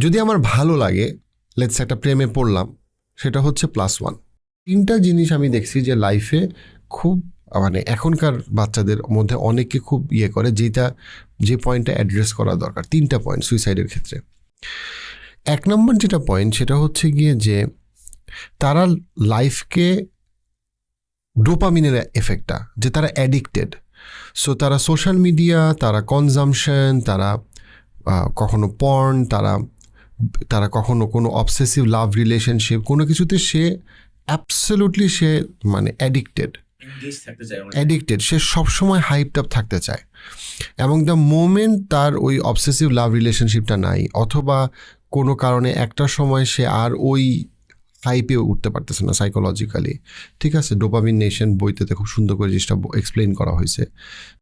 যদি আমার ভালো লাগে লেটস একটা প্রেমে পড়লাম, সেটা হচ্ছে প্লাস ওয়ান তিনটা জিনিস আমি দেখছি যে লাইফে খুব মানে এখনকার বাচ্চাদের মধ্যে অনেককে খুব ইয়ে করে, যেটা, যে পয়েন্টটা অ্যাড্রেস করা দরকার, তিনটা পয়েন্ট সুইসাইডের ক্ষেত্রে। এক নম্বর যেটা পয়েন্ট সেটা হচ্ছে গিয়ে যে তারা লাইফকে ডোপামিনের এফেক্টটা যে তারা অ্যাডিক্টেড সো তারা সোশ্যাল মিডিয়া তারা কনজামশন তারা কখনো পর্ন তারা তারা কখনো কোনো অবসেসিভ লাভ রিলেশনশিপ কোনো কিছুতে সে অ্যাবসলিউটলি সে মানে অ্যাডিক্টেড অ্যাডিক্টেড সে সবসময় হাইপড আপ থাকতে চায়। এবং দ্য মোমেন্ট তার ওই অবসেসিভ লাভ রিলেশনশিপটা নাই অথবা কোনো কারণে একটা সময় সে আর ওই হাইপে উঠতে পারতেছে না সাইকোলজিক্যালি ঠিক আছে? ডোপামিন নেশন বইতে খুব সুন্দর করে জিনিসটা এক্সপ্লেন করা হয়েছে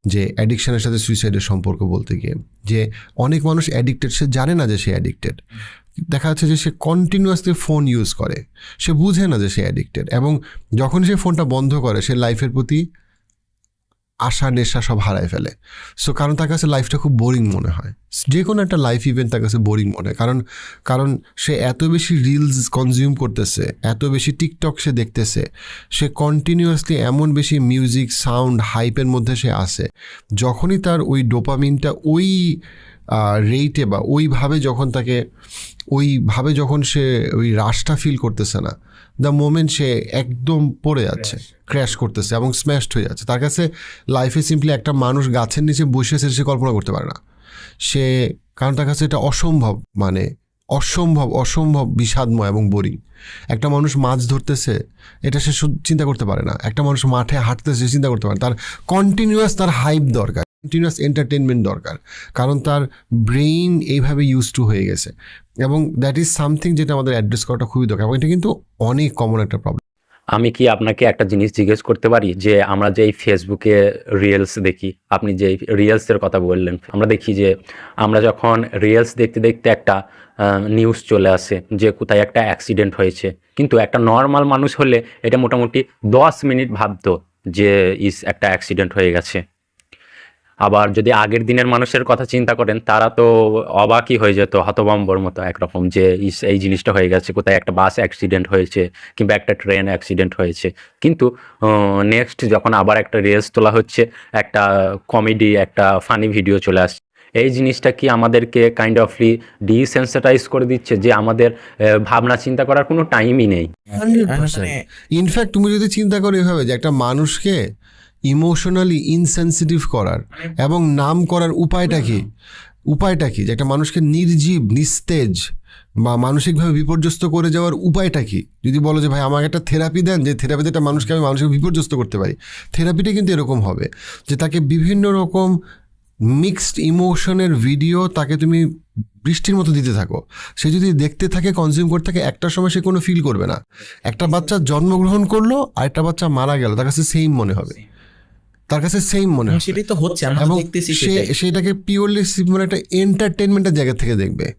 যে অ্যাডিকশানের সাথে সুইসাইডের সম্পর্ক বলতে গিয়ে। যে অনেক মানুষ অ্যাডিক্টেড সে জানে না যে সে অ্যাডিক্টেড দেখা যাচ্ছে যে সে কন্টিনিউয়াসলি ফোন ইউজ করে। সে বুঝে না যে সে অ্যাডিক্টেড এবং যখন সে ফোনটা বন্ধ করে, সে লাইফের প্রতি আশা, নেশা সব হারায় ফেলে। সো কারণ তার কাছে লাইফটা খুব বোরিং মনে হয়। যে কোনো একটা লাইফ ইভেন্ট তার কাছে বোরিং মনে হয়। কারণ কারণ সে এত বেশি রিলস কনজিউম করতেছে, এত বেশি টিকটক সে দেখতেছে, সে কন্টিনিউয়াসলি এমন বেশি মিউজিক সাউন্ড হাইপের মধ্যে সে আসে যখনই তার ওই ডোপামিনটা ওই রেটে বা ওইভাবে যখন তাকে ওইভাবে যখন সে ওই রাশটা ফিল করতেছে না দ্য মোমেন্ট সে একদম পড়ে যাচ্ছে ক্র্যাশ করতেছে এবং স্ম্যাশড হয়ে যাচ্ছে। তার কাছে লাইফে সিম্পলি একটা মানুষ গাছের নিচে বসে বসেছে সে কল্পনা করতে পারে না। সে কারণ তার কাছে এটা অসম্ভব মানে অসম্ভব অসম্ভব বিষাদময় এবং বোরিং একটা মানুষ মাছ ধরতেছে এটা সে চিন্তা করতে পারে না। একটা মানুষ মাঠে হাঁটতেছে সে চিন্তা করতে পারে না। তার কন্টিনিউয়াস তার হাইপ দরকার। কন্টিনিউয়াস এন্টারটেনমেন্ট দরকার। কারণ তার ব্রেইন এইভাবে ইউজ টু হয়ে গেছে। এবং দ্যাট ইজ সামথিং যেটা আমাদের অ্যাড্রেস করাটা খুবই দরকার। এবং এটা কিন্তু অনেক কমন একটা প্রবলেম আমি কি আপনাকে একটা জিনিস জিজ্ঞেস করতে পারি? যে আমরা যে ফেসবুকে রিলস দেখি, আপনি যে রিলসের কথা বললেন, আমরা দেখি যে আমরা যখন রিলস দেখতে দেখতে একটা নিউজ চলে আসে, যে কোথায় একটা অ্যাক্সিডেন্ট হয়েছে। কিন্তু একটা নর্মাল মানুষ হলে এটা মোটামুটি দশ মিনিট ভাবতো যে, ইস, একটা অ্যাক্সিডেন্ট হয়ে গেছে। আবার যদি আগের দিনের মানুষের কথা চিন্তা করেন তারা তো অবাকই হয়ে যেত হতবম্বর মতো একরকম যে এই জিনিসটা হয়ে গেছে কোথায় একটা বাস অ্যাক্সিডেন্ট হয়েছে কিংবা একটা ট্রেন অ্যাক্সিডেন্ট হয়েছে। কিন্তু নেক্সট যখন আবার একটা রেস তোলা হচ্ছে একটা কমেডি একটা ফানি ভিডিও চলে আসছে। এই জিনিসটা কি আমাদেরকে কাইন্ড অফলি ডিসেন্সিটাইজ করে দিচ্ছে যে আমাদের ভাবনা চিন্তা করার কোনো টাইমই নেই? হান্ড্রেড মানে- পার্সেন্ট ইনফ্যাক্ট তুমি যদি চিন্তা করো এভাবে যে একটা মানুষকে ইমোশনালি ইনসেন্সিটিভ করার এবং নাম করার উপায়টা কি? উপায়টা কি? যে একটা মানুষকে নির্জীব নিস্তেজ বা মানসিকভাবে বিপর্যস্ত করে যাওয়ার উপায়টা কি? যদি বলো যে ভাই আমাকে একটা থেরাপি দেন যে থেরাপিতে একটা মানুষকে আমি মানসিক বিপর্যস্ত করতে পারি। থেরাপিটা কিন্তু এরকম হবে যে তাকে বিভিন্ন রকম মিক্সড ইমোশনের ভিডিও তাকে তুমি বৃষ্টির মতো দিতে থাকো। সে যদি দেখতে থাকে কনজিউম করতে থাকে একটা সময় সে কোনো ফিল করবে না। একটা বাচ্চা জন্মগ্রহণ করল আর একটা বাচ্চা মারা গেল তার কাছে সেম মনে হবে। তার কাছে সেম মনে হয় সেটাই তো হচ্ছে আমরা দেখতেছি সেটাকে পিওরলি মানে একটা এন্টারটেনমেন্টের জায়গা থেকে দেখবে।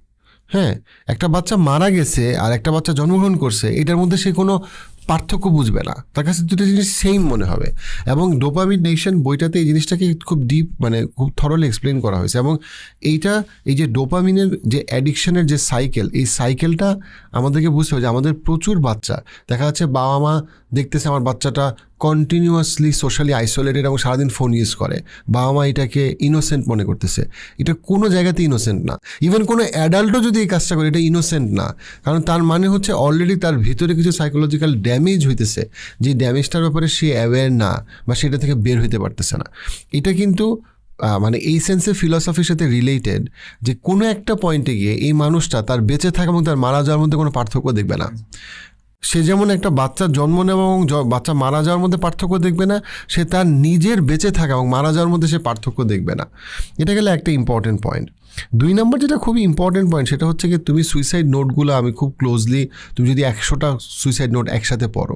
হ্যাঁ একটা বাচ্চা মারা গেছে আর একটা বাচ্চা জন্মগ্রহণ করছে এটার মধ্যে সে কোনো পার্থক্য বুঝবে না। তার কাছে দুটো জিনিস সেম মনে হবে। এবং ডোপামিন নেশন বইটাতে এই জিনিসটাকে খুব ডিপ মানে খুব থরলি এক্সপ্লেন করা হয়েছে। এবং এইটা এই যে ডোপামিনের যে অ্যাডিকশনের যে সাইকেল এই সাইকেলটা আমাদেরকে বুঝতে হবে যে আমাদের প্রচুর বাচ্চা দেখা যাচ্ছে বাবা মা দেখতেছে আমার বাচ্চাটা কন্টিনিউয়াসলি সোশ্যালি আইসোলেটেড এবং সারাদিন ফোন ইউজ করে। বাবা মা এটাকে ইনোসেন্ট মনে করতেছে। এটা কোনো জায়গাতে ইনোসেন্ট না। ইভেন কোনো অ্যাডাল্টও যদি এই কাজটা করে, এটা ইনোসেন্ট না। কারণ তার মানে হচ্ছে অলরেডি তার ভিতরে কিছু সাইকোলজিক্যাল ড্যামেজ হইতেছে। যে ড্যামেজটার ব্যাপারে সে অ্যাওয়্যার না বা সেটা থেকে বের হইতে পারতেছে না। এটা কিন্তু মানে এই সেন্সে ফিলসফির সাথে রিলেটেড যে কোনো একটা পয়েন্টে গিয়ে এই মানুষটা তার বেঁচে থাকা এবং তার মারা যাওয়ার মধ্যে কোনো পার্থক্য দেখবে না। সে যেমন একটা বাচ্চার জন্ম নেওয়া এবং বাচ্চা মারা যাওয়ার মধ্যে পার্থক্য দেখবে না, সে তার নিজের বেঁচে থাকা এবং মারা যাওয়ার মধ্যে সে পার্থক্য দেখবে না। এটা গেলে একটা ইম্পর্টেন্ট পয়েন্ট দুই নম্বর যেটা খুবই ইম্পর্টেন্ট পয়েন্ট সেটা হচ্ছে কি তুমি সুইসাইড নোটগুলো আমি খুব ক্লোজলি তুমি যদি একশোটা সুইসাইড নোট একসাথে পড়ো।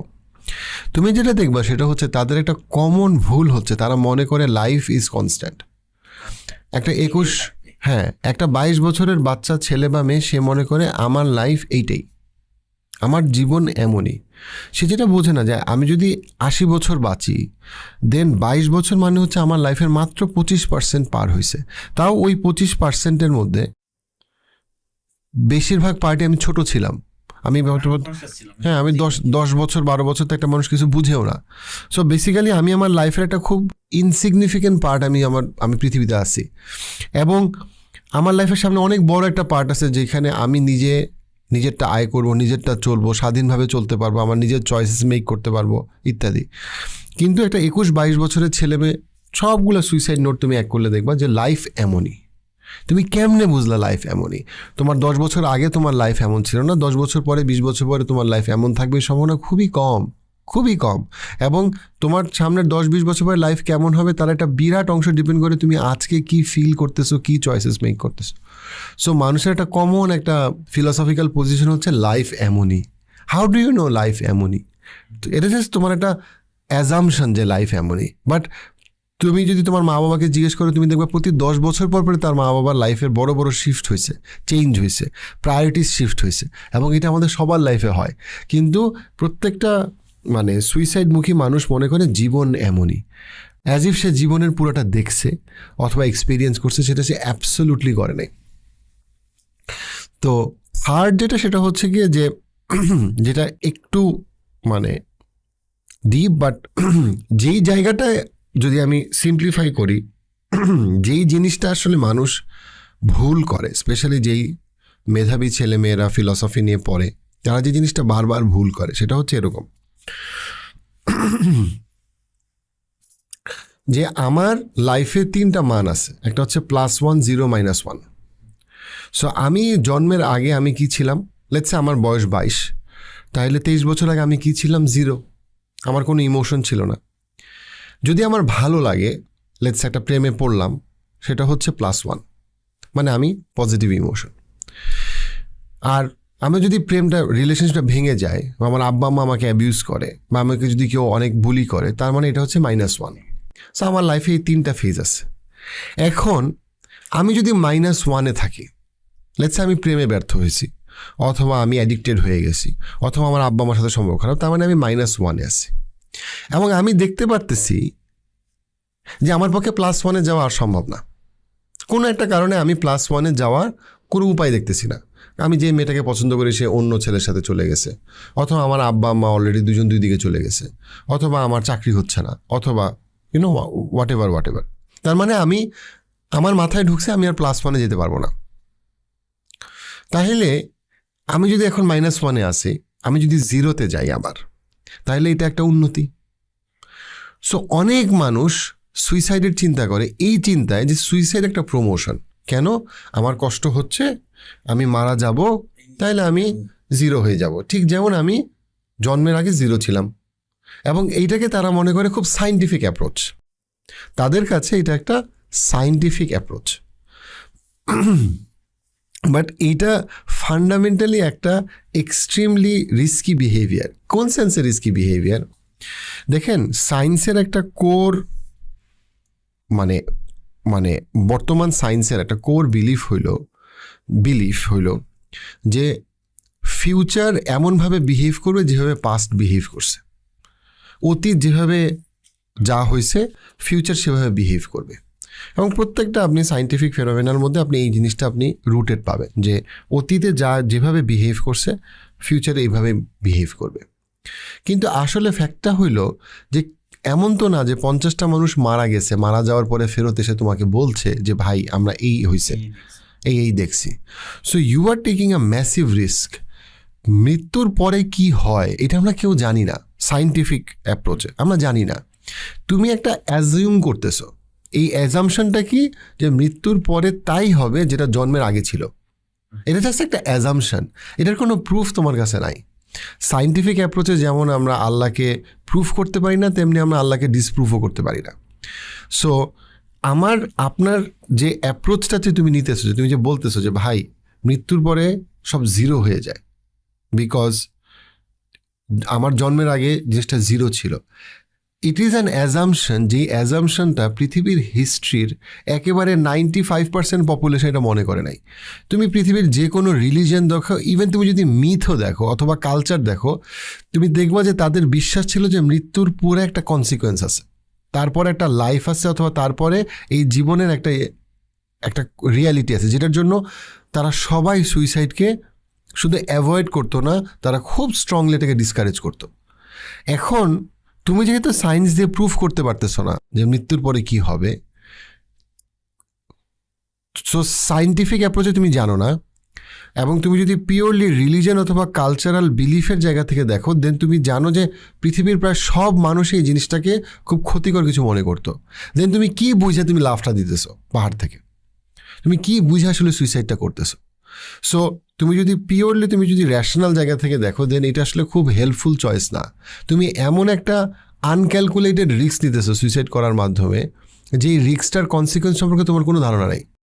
তুমি যেটা দেখবা সেটা হচ্ছে তাদের একটা কমন ভুল হচ্ছে, তারা মনে করে লাইফ ইজ কনস্ট্যান্ট একটা একুশ হ্যাঁ একটা বাইশ বছরের বাচ্চা, ছেলে বা মেয়ে, সে মনে করে আমার লাইফ এইটাই। আমার জীবন এমনই। সে যেটা বোঝে না যে আমি যদি আশি বছর বাঁচি দেন বাইশ বছর মানে হচ্ছে আমার লাইফের মাত্র পঁচিশ পার্সেন্ট পার হয়েছে তাও ওই পঁচিশ পার্সেন্টের মধ্যে বেশিরভাগ পার্টি আমি ছোট ছিলাম। আমি হ্যাঁ আমি দশ দশ বছর বারো বছর তো একটা মানুষ কিছু বুঝেও না। সো বেসিক্যালি আমি আমার লাইফের একটা খুব ইনসিগনিফিকেন্ট পার্ট আমি আমার আমি পৃথিবীতে আছি। এবং আমার লাইফের সামনে অনেক বড় একটা পার্ট আছে যেখানে আমি নিজে নিজেরটা আয় করব, নিজেরটা চলবো, স্বাধীনভাবে চলতে পারব, আমার নিজের চয়েসেস মেক করতে পারব, ইত্যাদি। কিন্তু একটা একুশ বাইশ বছরের ছেলে মেয়ে, সবগুলো সুইসাইড নোট তুমি এক করলে দেখবা যে লাইফ এমনই। তুমি কেমনে বুঝলা লাইফ এমনই? তোমার দশ বছর আগে তোমার লাইফ এমন ছিল না, দশ বছর পরে, বিশ বছর পরে তোমার লাইফ এমন থাকবে সম্ভাবনা খুবই কম। খুবই কম। এবং তোমার সামনের দশ বিশ বছর পরে লাইফ কেমন হবে তার একটা বিরাট অংশ ডিপেন্ড করে তুমি আজকে কি ফিল করতেছো, কি চয়েসেস মেক করতেছো। সো মানুষের একটা কমন একটা ফিলোসফিক্যাল পজিশন হচ্ছে লাইফ এমনই। How do you know life এমনই? তো এটা জাস্ট তোমার একটা অ্যাজামশন যে লাইফ এমনই। বাট তুমি যদি তোমার মা বাবাকে জিজ্ঞেস করো, তুমি দেখবে প্রতি দশ বছর পর পরে তার মা বাবার লাইফের বড় বড় শিফট হয়েছে চেঞ্জ হয়েছে প্রায়োরিটিস শিফট হয়েছে। এবং এটা আমাদের সবার লাইফে হয়। কিন্তু প্রত্যেকটা মানে সুইসাইডমুখী মানুষ মনে করে জীবন এমনই। অ্যাজ ইফ সে জীবনের পুরোটা দেখছে অথবা এক্সপিরিয়েন্স করছে, সেটা সে অ্যাবসোলুটলি করে নাই। তো থার্ড যেটা, সেটা হচ্ছে গিয়ে যে, যেটা একটু মানে ডিপ বাট যেই জায়গাটায় যদি আমি সিম্পলিফাই করি, যেই জিনিসটা আসলে মানুষ ভুল করে স্পেশালি যেই মেধাবী ছেলেমেয়েরা ফিলসফি নিয়ে পড়ে, তারা যে জিনিসটা বারবার ভুল করে, সেটা হচ্ছে এরকম। যে আমার লাইফে তিনটা মান আছে। একটা হচ্ছে plus one zero minus one so আমি জন্মের আগে আমি কি ছিলাম? লেটসে আমার বয়স বাইশ। তাহলে তেইশ বছর আগে আমি কি ছিলাম? জিরো আমার কোনো ইমোশন ছিল না। যদি আমার ভালো লাগে লেটস একটা প্রেমে পড়লাম, সেটা হচ্ছে প্লাস ওয়ান মানে আমি পজিটিভ ইমোশন আর আমি যদি প্রেমটা রিলেশনশিপটা ভেঙে যায়, বা আমার আব্বা, আম্মা আমাকে অ্যাবিউজ করে, বা আমাকে যদি কেউ অনেক বুলি করে, তার মানে এটা হচ্ছে মাইনাস ওয়ান সো আমার লাইফে এই তিনটা ফেজ আছে। এখন, আমি যদি মাইনাস ওয়ানে থাকি লেটস আমি প্রেমে ব্যর্থ হয়েছি, অথবা আমি অ্যাডিক্টেড হয়ে গেছি, অথবা আমার আব্বা আমার সাথে সম্পর্ক খারাপ, তার মানে আমি মাইনাস ওয়ানে আছি। এবং আমি দেখতে পারতেছি যে আমার পক্ষে প্লাস ওয়ানে যাওয়া আর সম্ভব না। কোনো একটা কারণে আমি প্লাস ওয়ানে যাওয়ার কোনো উপায় দেখতেছি না। আমি যে মেয়েটাকে পছন্দ করি, সে অন্য ছেলের সাথে চলে গেছে। অথবা আমার আব্বা, আম্মা অলরেডি দুজন দুই দিকে চলে গেছে। অথবা আমার চাকরি হচ্ছে না। অথবা you know whatever whatever তার মানে আমি, আমার মাথায় ঢুকছে আমি আর প্লাস ওয়ানে যেতে পারব না। তাহলে আমি যদি এখন মাইনাস ওয়ানে আসি আমি যদি জিরোতে যাই আবার, তাহলে এটা একটা উন্নতি। সো অনেক মানুষ সুইসাইডের চিন্তা করে। এই চিন্তায় যে সুইসাইড একটা প্রমোশন কেন? আমার কষ্ট হচ্ছে, আমি মারা যাব, তাইলে আমি জিরো হয়ে যাব। ঠিক যেমন আমি জন্মের আগে জিরো ছিলাম। এবং এইটাকে তারা মনে করে খুব সাইন্টিফিক অ্যাপ্রোচ তাদের কাছে এটা একটা সাইন্টিফিক অ্যাপ্রোচ বাট এইটা ফান্ডামেন্টালি একটা এক্সট্রিমলি রিস্কি বিহেভিয়ার কোন সেন্সে রিস্কি বিহেভিয়ার দেখেন সায়েন্সের একটা কোর মানে মানে বর্তমান সায়েন্সের একটা কোর বিলিফ হইল বিলিফ হইল যে ফিউচার এমনভাবে বিহেভ করবে যেভাবে পাস্ট বিহেভ করছে। অতীত যেভাবে যা হয়েছে ফিউচার সেভাবে বিহেভ করবে। এবং প্রত্যেকটা আপনি সাইন্টিফিক ফেনোমেনার মধ্যে আপনি এই জিনিসটা আপনি রুটেড পাবেন যে অতীতে যা যেভাবে বিহেভ করছে ফিউচারে এইভাবে বিহেভ করবে। কিন্তু আসলে ফ্যাক্টটা হইল যে এমন তো না যে পঞ্চাশটা মানুষ মারা গেছে মারা যাওয়ার পরে ফেরত এসে তোমাকে বলছে যে ভাই আমরা এই হয়েছে এই এই দেখছি। So you are taking a massive risk মৃত্যুর পরে কি হয় এটা আমরা কেউ জানি না। সাইন্টিফিক অ্যাপ্রোচে আমরা জানি না। তুমি একটা অ্যাজিউম করতেছো। এই অ্যাজামশনটা কি? যে মৃত্যুর পরে তাই হবে যেটা জন্মের আগে ছিল। এটা জাস্ট একটা অ্যাজামশন এটার কোনো প্রুফ তোমার কাছে নাই। সাইন্টিফিক অ্যাপ্রোচে যেমন আমরা আল্লাহকে প্রুফ করতে পারি না, তেমনি আমরা আল্লাহকে ডিসপ্রুভও করতে পারি না। সো আমার, আপনার যে অ্যাপ্রোচটাতে তুমি নিতেছো, যে তুমি যে বলতেছো যে, ভাই, মৃত্যুর পরে সব জিরো হয়ে যায়। বিকজ আমার জন্মের আগে জিনিসটা জিরো ছিল। ইট ইজ অ্যান অ্যাজামশন যেই অ্যাজামশনটা পৃথিবীর হিস্ট্রির একেবারে নাইনটি ফাইভ পার্সেন্ট পপুলেশন এটা মনে করে নাই। তুমি পৃথিবীর যে কোনো রিলিজন দেখো ইভেন তুমি যদি মিথও দেখো অথবা কালচার দেখো, তুমি দেখবা যে তাদের বিশ্বাস ছিল যে মৃত্যুর পুরো একটা কনসিকোয়েন্স আছে। তারপরে একটা লাইফ আছে অথবা তারপরে এই জীবনের একটা একটা রিয়ালিটি আছে, যেটার জন্য তারা সবাই সুইসাইডকে শুধু অ্যাভয়েড করতো না, তারা খুব স্ট্রংলি এটাকে ডিসকারেজ করতো। এখন তুমি যেহেতু সায়েন্স দিয়ে প্রুফ করতে পারতেছো না যে মৃত্যুর পরে কি হবে সো সাইন্টিফিক অ্যাপ্রোচে তুমি জানো না, এবং তুমি যদি পিওরলি রিলিজন অথবা কালচারাল বিলিফের জায়গা থেকে দেখো দেন তুমি জানো যে পৃথিবীর প্রায় সব মানুষই এই জিনিসটাকে খুব ক্ষতিকর কিছু মনে করতো। দেন তুমি কি বুঝে তুমি লাফটা দিতেছো পাহাড় থেকে? তুমি কি বুঝে আসলে সুইসাইডটা করতেছো? সো তুমি যদি পিওরলি তুমি যদি র্যাশনাল জায়গা থেকে দেখো দেন এটা আসলে খুব হেল্পফুল চয়েস না। তুমি এমন একটা আনক্যালকুলেটেড রিস্ক নিতেছো সুইসাইড করার মাধ্যমে যে রিস্কটার কনসিকোয়েন্স সম্পর্কে তোমার কোনো ধারণা নেই।